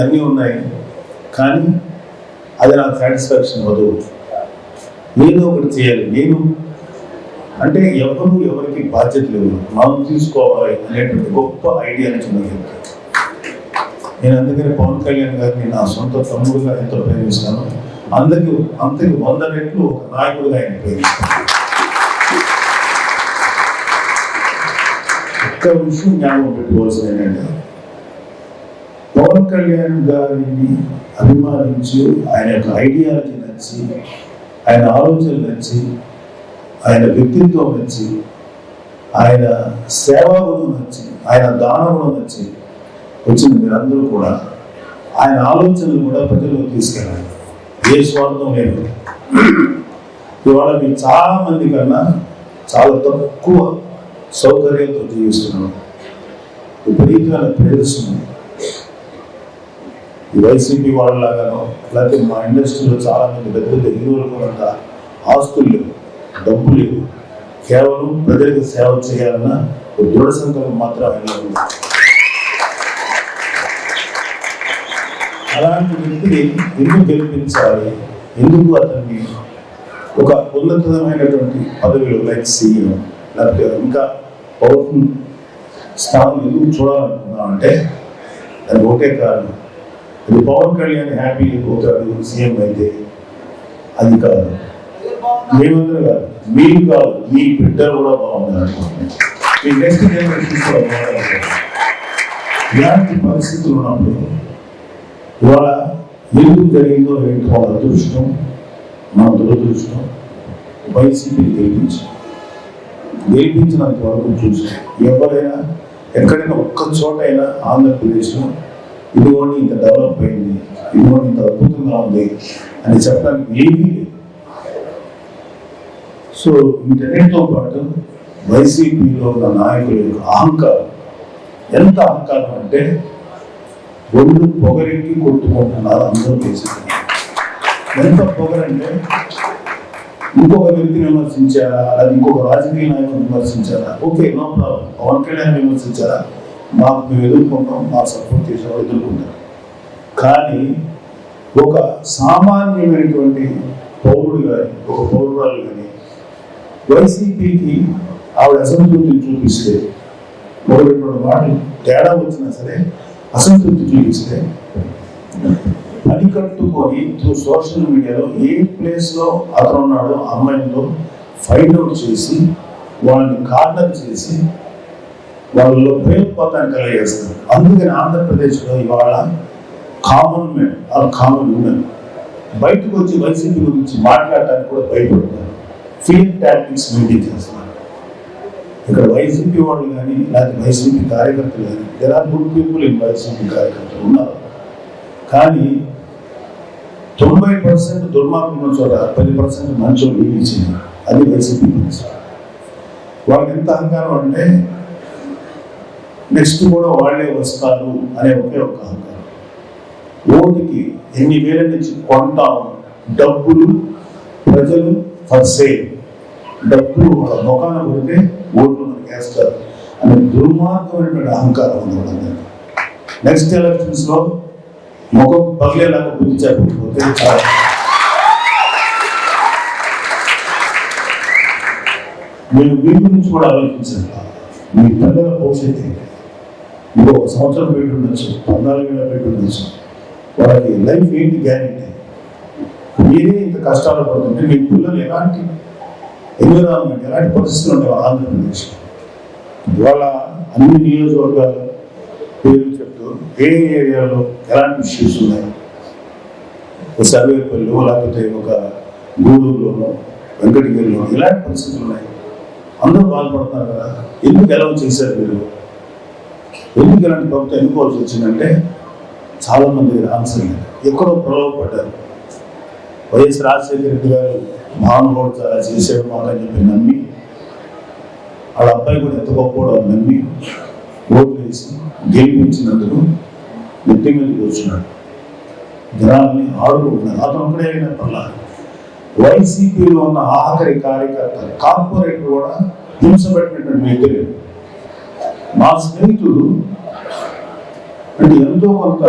అన్నీ ఉన్నాయి. కానీ అది నాకు సాటిస్ఫాక్షన్ వదు నేను ఒకటి చేయాలి. నేను అంటే ఎవరు ఎవరికి బాధ్యత లేదు. మనం తీసుకోవాలి అనేటువంటి గొప్ప ఐడియా చిన్నది నేను అందుకని పవన్ కళ్యాణ్ గారిని నా సొంత తమ్ముడుగా ఎంతో ప్రేమిస్తాను. అందరికి అంతకి వంద రెట్లు ఒక నాయకుడుగా ఆయన ప్రేమిస్తాను ఒక్క విషయం జ్ఞాపకం పెట్టుకోవాల్సింది ఏంటంటే పవన్ కళ్యాణ్ గారిని అభిమానించి ఆయన యొక్క ఐడియాలజీ నచ్చి ఆయన ఆలోచనలు నచ్చి ఆయన వ్యక్తిత్వం నచ్చి ఆయన సేవాగుణం నచ్చి ఆయన దానగుణం నచ్చి వచ్చిన మీరందరూ కూడా. ఆయన ఆలోచనలు కూడా ప్రజలకు తీసుకెళ్ళాలి. ఏ స్వార్థం లేదు. ఇవాళ మీరు చాలా మంది కన్నా చాలా తక్కువ సౌకర్యాలతో జీవిస్తున్నాం విపరీతమైన ప్రదర్శన వైసీపీ వాళ్ళలాగానో లేకపోతే మా ఇండస్ట్రీలో చాలా మంది పెద్ద పెద్ద హీరోలు ఆస్తులు లేవు డబ్బు లేవు. కేవలం ప్రజలకు సేవ చేయాలన్న ఒక దృఢ సంకల్పం మాత్రం ఆయన అలాంటి వ్యక్తిని ఎందుకు గెలిపించాలి? ఎందుకు అతన్ని ఒక ఉన్నతమైనటువంటి పదవిలో లైక్ సీఎం లేకపోతే ఇంకా పవర్ఫుల్ స్థానం ఎందుకు చూడాలనుకున్నాం అంటే అది ఒకే కారణం. ఇది పవన్ కళ్యాణ్ హ్యాపీ పోతాడు సీఎం అయితే. అది కాదు. మేమందరూ కాదు. మీరు కాదు. మీ బిడ్డలు కూడా బాగున్నారు అనుకుంటున్నాను మీ నెక్స్ట్ జనరేషన్ కూడా ఇలాంటి పరిస్థితులు ఉన్నప్పుడు ఇవాళ ఎందుకు జరిగిందో ఏంటి వాళ్ళ అదృష్టం మన దురదృష్టం వైసీపీ గెలిపించి గెలిపించినంత వరకు చూసాం ఎవరైనా ఎక్కడైనా ఒక్క చోటైనా ఆంధ్రప్రదేశ్లో ఇదిగోండి ఇంత డెవలప్ అయింది. ఇదిగోండి ఇంత అద్భుతంగా ఉంది అని చెప్పడానికి ఏమీ లేదు. సో వీటన్నిటితో పాటు వైసీపీలో ఉన్న నాయకుల యొక్క అహంకారం. ఎంత అహంకారం అంటే ఒళ్ళు పొగరెక్కి కొట్టుకుంటున్నారు అందరూ చేసింది ఎంత పొగరంటే ఇంకొక వ్యక్తిని విమర్శించారా? అది ఇంకొక రాజకీయ నాయకుని విమర్శించారా? Okay no problem. Pawan Kalyan విమర్శించారా? మాకు మేము ఎదుర్కొంటాం మా సపోర్ట్ చేసిన ఎదుర్కొంటారు. కానీ ఒక సామాన్యమైనటువంటి పౌరుడు కానీ ఒక పౌరురాలు కానీ వైసీపీకి ఆవిడ అసంతృప్తిని చూపిస్తే ఒకటి మాటలు తేడా వచ్చినా సరే అసంతృప్తి చూపిస్తే అనికట్టుకొని త్రూ సోషల్ మీడియాలో ఏ ప్లేస్లో అతను ఉన్నాడో అమ్మాయిలో ఫైండ్ అవుట్ చేసి వాళ్ళని కార్నర్ చేసి వాళ్ళలో ప్రేమపోతాన్ని కలిగేస్తారు అందుకని ఆంధ్రప్రదేశ్లో ఇవాళ common men or common women బయటకు వచ్చి వైసీపీ గురించి మాట్లాడటానికి కూడా భయపడుతున్నారు ఫీల్ టాక్టిక్స్ మెయింటైన్ చేస్తున్నారు. ఇక్కడ వైసీపీ వాళ్ళు కానీ లేకపోతే వైసీపీ కార్యకర్తలు కానీ there are good people in YCP కార్యకర్తలు ఉన్నారు. కానీ తొంభై పర్సెంట్ దుర్మార్గం ఉన్న చోట పది పర్సెంట్ మంచోళ్ళు ఇచ్చింది అది వైసీపీ వాళ్ళకి ఎంత అహంకారం అంటే నెక్స్ట్ కూడా వాళ్ళే వస్తారు అనే ఒకే ఒక అహంకారం ఓటుకి ఎన్ని వేల నుంచి కొంటాం డబ్బులు ప్రజలు ఫర్ సేల్. డబ్బులు వాళ్ళ ముఖాన కొడితే ఓట్లు మనకి వేస్తారు. అనే దుర్మార్గమైనటువంటి అహంకారం ఉంది నెక్స్ట్ ఎలక్షన్స్లో ముఖం పగిలేలాగా బుద్ధి చెప్పకపోతే చాలా. మీరు మీ గురించి కూడా ఆలోచించండి. మీ పిల్లల భవిష్యత్తు ఇంకో ఇంకొక సంవత్సరం పెట్టి ఉండొచ్చు. పద్నాలుగు వేల పెట్టి ఉండొచ్చు. వాళ్ళకి లైఫ్ ఏంటి గ్యారెంటీ? మీరే ఇంత కష్టాలు పడుతుంటే మీ పిల్లలు ఎలాంటి ఎన్విరాన్మెంట్ ఎలాంటి పరిస్థితులు ఉంటాయి ఆంధ్రప్రదేశ్? ఇవాళ అన్ని నియోజకవర్గాలు పేర్లు చెప్తూ ఏ ఏరియాలో ఎలాంటి ఇష్యూస్ ఉన్నాయి? ఒక సర్వేపల్లి లేకపోతే ఒక గూడూరులోనో వెంకటగిరిలో ఇలాంటి పరిస్థితులు ఉన్నాయి? అందరూ బాధపడుతున్నారు కదా. ఎందుకు ఎలా చేశారు మీరు? ఎందుకు ఇలాంటి ప్రభుత్వం ఎన్నుకోవాల్సి వచ్చిందంటే చాలామంది ఆన్సర్ లేదు. ఎక్కడో ప్రలోభపడ్డారు. వైఎస్ రాజశేఖర రెడ్డి గారు మహానుభావుడు చాలా చేసాడు మాట అని చెప్పి నమ్మి వాళ్ళ అబ్బాయి కూడా ఎంత గొప్పవాడు నమ్మి ఓట్లు వేసి గెలిపించినందుకు నెత్తి మీద కూర్చున్నాడు. జనాల్ని ఆడుకుంటున్నారు. అతను ఒకడే అయినా పర్లేదు. వైసీపీలో ఉన్న ఆఖరి కార్యకర్త కార్పొరేట్ కూడా హింసపెట్టినటువంటి వ్యక్తి లేడు. మా స్నేహితుడు అంటే ఎంతో కొంత